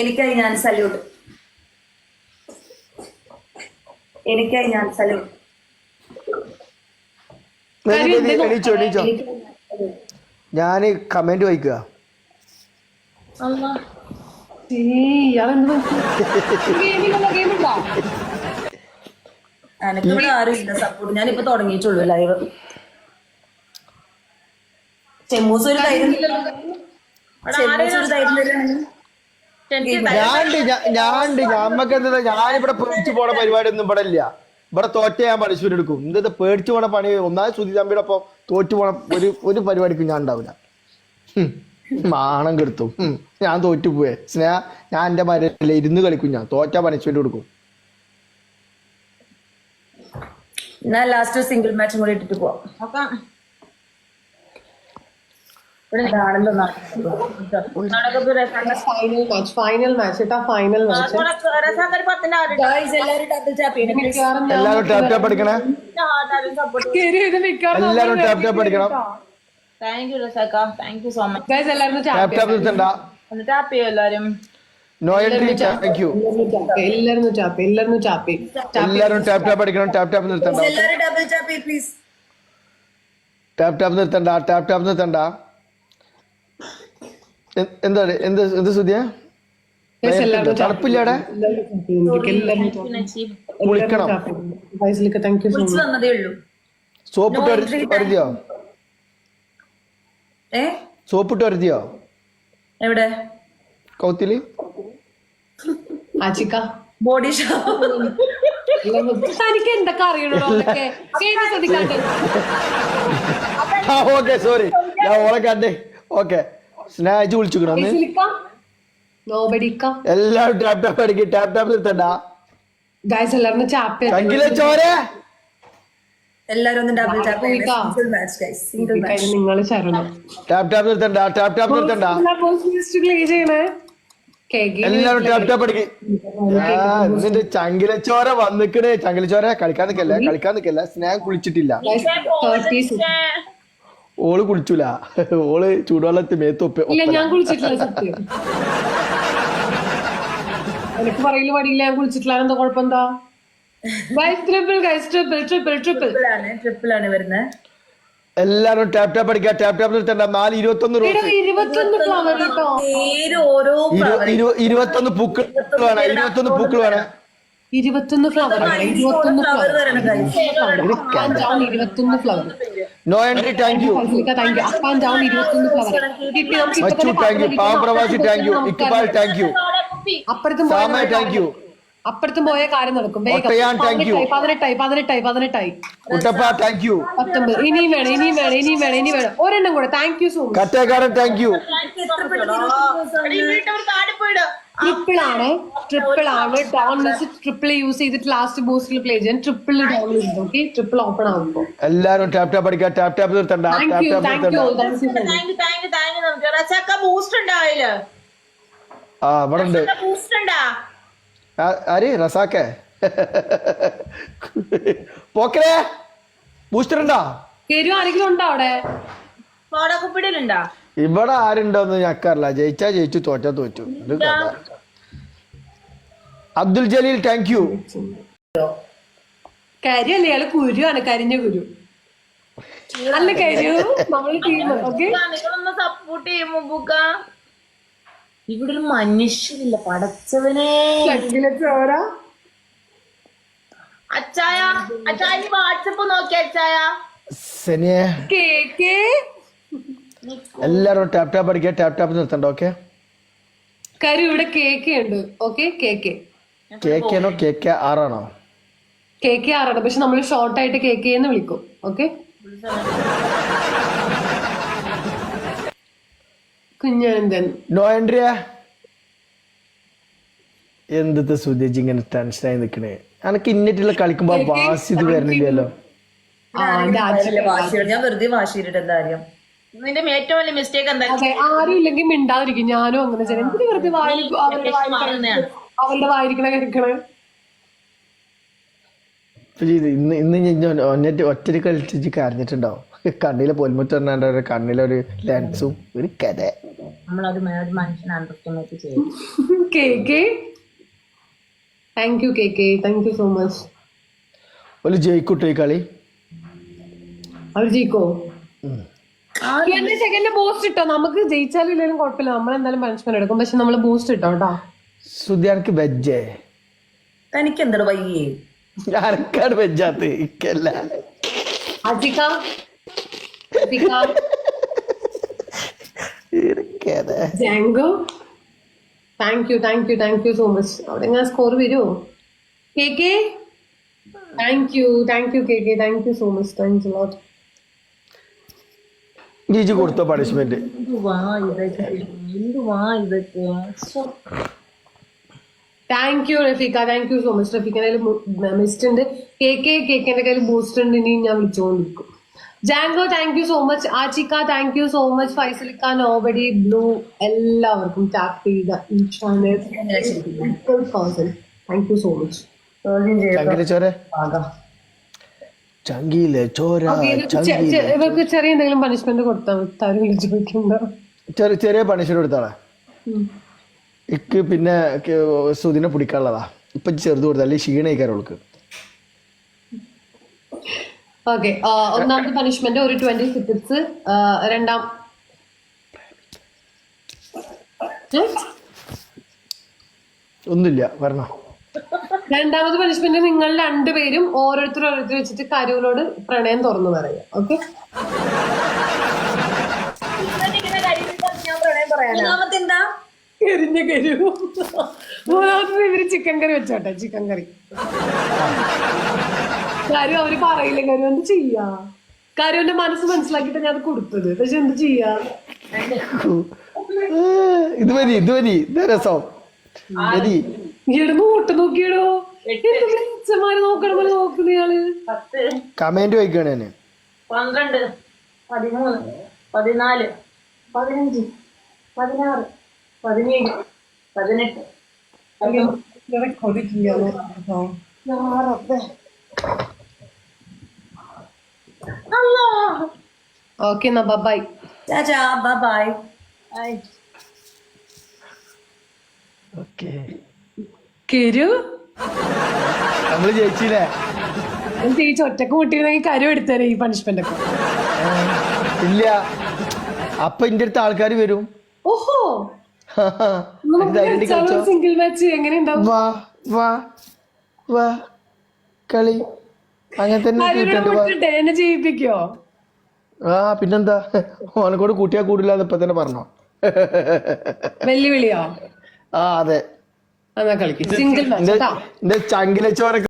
എനിക്കായി ഞാൻ സല്യൂട്ട് എനിക്കായി ഞാൻ സല്യൂട്ട് എണീച്ചോ എണീച്ചോ. ഞാൻ കമന്റ് വായിക്കുക. ഇയാളെന്ത് ഗെയിമിലുള്ള ഗെയിം ഉണ്ടോ? എനിക്കിവിടെ ആരും ഇല്ല സപ്പോർട്ട് ഞാനിപ്പോ തുടങ്ങിയിട്ടുള്ളൂ ലൈവ് ചെമ്മൂസ് ഒരു തൈര് ചെമ്മൂസ് ഒരു തൈര് ഞാനുണ്ട് ഞമ്മക്ക് എന്താ ഞാനിവിടെ പേടിച്ചു പോണ പരിപാടി ഒന്നും ഇവിടെ ഇല്ല. ഇവിടെ തോറ്റ ഞാൻ പണിഷ്മെന്റ് എടുക്കും. എന്താ പേടിച്ചു പോണ പണി ഒന്നാമത് സുധി തമ്പിയുടെ ഒപ്പം തോറ്റു പോണ ഒരു ഒരു പരിപാടിക്കും ഞാൻ ഉണ്ടാവില്ല. മാണം കെടുത്തു. ഞാൻ തോറ്റു പോയേ സ്നേഹ ഞാൻ എന്റെ മരല്ലേ ഇരുന്ന് കളിക്കും ഞാൻ. തോറ്റ പണിഷ്മെന്റ് കൊടുക്കും എന്നാ ലാസ്റ്റ് സിംഗിൾ മാച്ചും കൂടി ഇട്ടിട്ട് പോവാം. ഫൈനൽ മാച്ച് ഫൈനൽ മാച്ച് ഏട്ടാ ഫൈനൽ മാച്ച് Guys, എല്ലാവരും ഡബിൾ ടാപ്പ് ചെയ്യണം എല്ലാരും ടാപ്പ് ടാപ്പ് അടിക്കണേ കേറി ഇത് മിക്കവാറും. എല്ലാരും ടാപ്പ് ടാപ്പ് അടിക്കണം thank you Razak thank you so much guys എല്ലാവരും ടാപ്പ് ടാപ്പ് നിർത്തണ്ട ഒന്ന് ടാപ്പ് ചെയ്യോ. എല്ലാരും എല്ലാരും ടാപ്പ് ടാപ്പ് അടിക്കണം ടാപ്പ് ടാപ്പ് നിർത്തണ്ട. ടാപ്പ് പ്ലീസ് ടാപ്പ് ടാപ്പ് നിർത്തണ്ട. ടാപ്പ് ടാപ്പ് നിർത്തണ്ട. എന്താണ്? എന്ത് എന്ത് സുധിയ? തണുപ്പില്ലാടെ? കുളിക്കണം. സോപ്പിട്ട് വരുത്തിയോ? ഏ? സോപ്പിട്ട് വരുത്തിയോ? എവിടെ? കൗത്തിൽ? Body shop. തനിക്ക് എന്തൊക്കെ അറിയണോ ഓക്കെ സോറി ഞാൻ ഓളെ കണ്ടേ. ഓക്കെ. സ്നേഹിച്ച് വിളിച്ചുക്കണോ എല്ലാം ടാപ് എല്ലാവരും ടാപ്പ് അടിക്കി ടാപ് ടാപ്പ് നിർത്തണ്ട. ഗൈസ് എല്ലാരും ചാപ്പി തങ്കിലെ ചോരെ? എല്ലാരും ഒന്ന് double tap. Single match guys single match നിങ്ങൾ ശരണം ടാപ്പ് ടാപ്പ് നിർത്തണ്ട ടാപ്പ് ടാപ്പ് നിർത്തണ്ട. അടിക്കി. ഇതിന്റെ ചങ്കിലച്ചോര വന്നിക്കണേ. ചങ്കിലച്ചോര കളിക്കാൻ നിക്കല്ലേ കളിക്കാൻ നിക്കല്ലേ. സ്നേഹം കുളിച്ചിട്ടില്ല. ഓൾ കുളിച്ചൂല. ഓൾ ചൂടുവെള്ളത്തിൽ മേത്തൊപ്പ് ഇല്ല ഞാൻ കുളിച്ചിട്ടില്ല സത്യം. എനിക്ക് പറയില്ല പാടില്ല ഞാൻ കുളിച്ചിട്ടില്ല. എന്താ കുഴപ്പമെന്താ? Triple guys triple triple triple triple ആണ് ട്രിപ്പിൾ ആണ് വരുന്നത് എല്ലാരും ടാപ്പ് ടാപ്പ് അടിക്കുക ടാപ്പ് ടാപ്പ് നിർത്തണ്ട. നാല് ഇരുപത്തൊന്ന് ഇരുപത്തൊന്ന് പൂക്കൾ വേണം ഇരുപത്തൊന്ന് പൂക്കൾ വേണം. ഇരുപത്തൊന്ന് ഫ്ലവർ ഇരുപത്തൊന്ന് ഫ്ലവർ ഫ്ലവർ ഇരുപത്തൊന്ന് no entry thank you thank you up and down ഇരുപത്തൊന്ന് ഫ്ലവർ കിട്ടി നമുക്ക് ഇപ്പൊ മച്ചു താങ്ക് യു പാവം thank you Iqbal thank you അപ്പുറത്തും താങ്ക് യു അപ്പുറത്തും പോയ കാര്യം നടക്കും. പതിനെട്ടായി പതിനെട്ടായി പതിനെട്ടായി കുട്ടപ്പ താങ്ക് യു പത്തൊമ്പത്. ഇനിയും വേണം ഇനിയും വേണം ഇനിയും വേണം ഇനി വേണം. ഒരെണ്ണം കൂടെ. Thank you so much thank you triple ആണ്. ട്രിപ്പിൾ ആണ്. ഡൗൺ ട്രിപ്പിൾ യൂസ് ചെയ്തിട്ട് ലാസ്റ്റ് ബൂസ്റ്റിൽ പ്ലേ ചെയ്യാൻ ട്രിപ്പിൾ ഡൗൺ ചെയ്തു ഓക്കെ ട്രിപ്പിൾ ഓപ്പൺ ആകുമ്പോൾ എല്ലാവരും ടാപ്പ് ടാപ്പ് അടിക്കുക. Tap tap നിർത്തണ്ട. Thank tap you tap thank you നിർത്തണ്ട thank you thank you thank you boost ഉണ്ടാവില്ല ആ ഇവിടെ ഉണ്ട് ബൂസ്റ്റ് ഉണ്ടാ? ആര്? റസാക്കേ? പോക്കരെ ബൂസ്റ്റർ ഉണ്ടോ കയറി ആരെങ്കിലും ഉണ്ടോ അവിടെ? ഫോടക്കുപ്പിടലുണ്ടാ ഇവിടെ ആരുണ്ടോന്ന് ഞക്കറില്ല ജയിച്ചാ ജയിച്ചു തോറ്റാ തോറ്റു. അബ്ദുൽ ജലീൽ താങ്ക് യു കരിയല്ലേ? കുരുവാണ് കരിഞ്ഞ കുരു. നല്ല കരു നമ്മൾ ടീം ഓക്കെ നിങ്ങളൊന്ന് സപ്പോർട്ട് ഇവിടെ ഒരു മനുഷ്യനില്ല പടച്ചവനെ അച്ചായ അച്ചായ വാട്സപ്പ് നോക്കി അച്ചായ. സെനിയെ. എല്ലാരും ടാപ്പ് ടാപ്പ് അടിക്കുക ടാപ്പ് ടാപ്പ് നിർത്തണ്ട ഓക്കെ? കരു ഇവിടെ കേക്ക് ഉണ്ട്. ഓക്കെ കേക്ക് കേക്കാണോ കേക്ക് ആറാണോ? കേക്ക് ആറാണ്. പക്ഷെ നമ്മൾ ഷോർട്ട് ആയിട്ട് കേക്ക് എന്ന് വിളിക്കും. ഓക്കെ? കുഞ്ഞനന്ദൻ. ഡോയൻഡ്രിയ എന്തത്തെ സുധേജ് ഇങ്ങനെ ടെൻഷനായി നിക്കണേ? അനക്ക് ഇന്നിട്ടുള്ള കളിക്കുമ്പോ വാസി ഇത് വരണില്ലല്ലോ. ഞാൻ വെറുതെ വാശിയിട്ട് എന്താ കാര്യം? നിന്റെ ഏറ്റവും വലിയ മിസ്റ്റേക്ക് എന്താ? ആരും ഇല്ലെങ്കിൽ മിണ്ടാതിരിക്കും. ഞാനും അങ്ങനെ ചെയ്യാം എന്തിനു വെറുതെ അവന്റെ വായിരിക്കണ കേൾക്കണേ ഇന്ന് ഇന്ന് ഞാൻ ഒറ്റ ഒറ്റയ്ക്ക് കളിച്ച് കരഞ്ഞിട്ടുണ്ടാവും. കണ്ണിലെ പൊന്മുറ്റ ഒരു കണ്ണിലൊരു ലെൻസും ഒരു കഥ. നമ്മളൊരു മേ- ഒരു മനുഷ്യനെ അണ്ടർസ്റ്റിമേറ്റ് ചെയ്യും K K thank you K K thank you so much ഒരു ജയിക്കുട്ടോ ഈ കളി. അവർ ജയിക്കോ? എന്റെ സെക്കൻഡ് ബൂസ്റ്റ് ഇട്ടോ? നമുക്ക് ജയിച്ചാലും ഇല്ലെങ്കിലും കുഴപ്പമില്ല. നമ്മൾ എന്തായാലും പണിഷ്മെന്റ് എടുക്കും. പക്ഷെ നമ്മൾ ബൂസ്റ്റ് ഇട്ടോ കേട്ടോ സുധിയാനക്ക് വെജേ തനിക്ക് എന്താണ് വയ്യേ? ആർക്കാണ് വെജാത്ത് ഇക്കല്ല. കഥ Jango? Thank you thank you thank you so much അവിടെ ഞാൻ സ്കോർ വരുമോ K K? Thank you thank you K K. Thank you so much thank you lot GG കൊടുത്തോ punishment. Thank you Rafiqa thank you so much റഫീഖിന്റെ കയ്യിൽ mist ഉണ്ട്. K K കേക്കിന്റെ കയ്യിൽ boost ഉണ്ട്. ഇനി ഞാൻ വിളിച്ചുകൊണ്ടിരിക്കും ജാങ്കോ താങ്ക് യു സോ മച്ച് ആചിക്ക താങ്ക് യു സോ മച്ച് ഫൈസലിക്ക നോബഡി ബ്ലൂ എല്ലാവർക്കും ടാപ്പ് ചെയ്ത each thank you so much ഇവർക്ക് ചെറിയ എന്തെങ്കിലും പണിഷ്മെന്റ് കൊടുത്താൽ തരും ചോദിക്കണ്ട ചെറിയ ചെറിയ പണിഷ്മെന്റ് കൊടുത്താളെ. ഇക്ക് പിന്നെ സുദിനെ പിടിക്കാനുള്ളതാ. ഇപ്പൊ ചെറുത് കൊടുത്താൽ അവൾക്ക്. ഓക്കെ ഒന്നാമത്തെ പണിഷ്മെന്റ് ഒരു ട്വന്റി സിറ്റിപ്സ് രണ്ടാം ഏ? ഒന്നുമില്ല പറഞ്ഞോ രണ്ടാമത് പണിഷ്മെന്റ് നിങ്ങൾ രണ്ടുപേരും ഓരോരുത്തർ ഓരോരുത്തർ വെച്ചിട്ട് കരുവിനോട് പ്രണയം തുറന്നു പറയുക ഓക്കെ എരിഞ്ഞ കരു. മൂന്നാമത്തത് ഇവർ ചിക്കൻ കറി വെച്ചോട്ടെ ചിക്കൻ കറി കരു അവർ പറയില്ല. കാര്യം എന്ത് ചെയ്യാ? കാര്യം എന്റെ മനസ്സ് മനസ്സിലാക്കിട്ട് ഞാൻ അത് കൊടുത്തത്. പക്ഷെ എന്ത് ചെയ്യാ? ഇത് മതി ഇത് മതി. ഇത് രസം. മതി. ഈയുടെ നോട്ട് നോക്കിയടോ. എന്തെങ്കിലും നോക്കണ പോലെ നോക്കുന്ന ഇയാൾ? പത്ത്. കമന്റ് വായിക്കാണ് ഞാൻ പന്ത്രണ്ട്. പതിമൂന്ന്. പതിനാല്. പതിനഞ്ച്. പതിനാറ്. പതിനേഴ്. പതിനെട്ട്. പത്തൊമ്പത് റെക്കോർഡ് ചെയ്യാൻ ഓക്കെ എന്നാ ബൈ ചാച്ചാ ബൈ ഓക്കെ. കരു? നമ്മൾ ജയിച്ചില്ലേ? ചേച്ചി ഒറ്റയ്ക്ക് കൂട്ടിയിരുന്നെങ്കിൽ കരു എടുത്തേനെ ഈ പണിഷ്മെന്റ് ഒക്കെ. ഇല്ല. അപ്പൊ ഇന്റെ അടുത്ത് ആൾക്കാർ വരും. ഓഹോ. സിംഗിൾ മാച്ച് എങ്ങനെ ഉണ്ടാവും? വാ വാ വാ. കളി. അങ്ങനെ തന്നെ എന്നെ ചെയ്യിപ്പിക്കോ ആ പിന്നെന്താ? ഓനക്കോട് കൂട്ടിയാ കൂടില്ല ഇപ്പൊ തന്നെ പറഞ്ഞോ. വെല്ലുവിളിയോ? ആ അതെ. സിംഗിൾ എന്റെ ചങ്കിലെ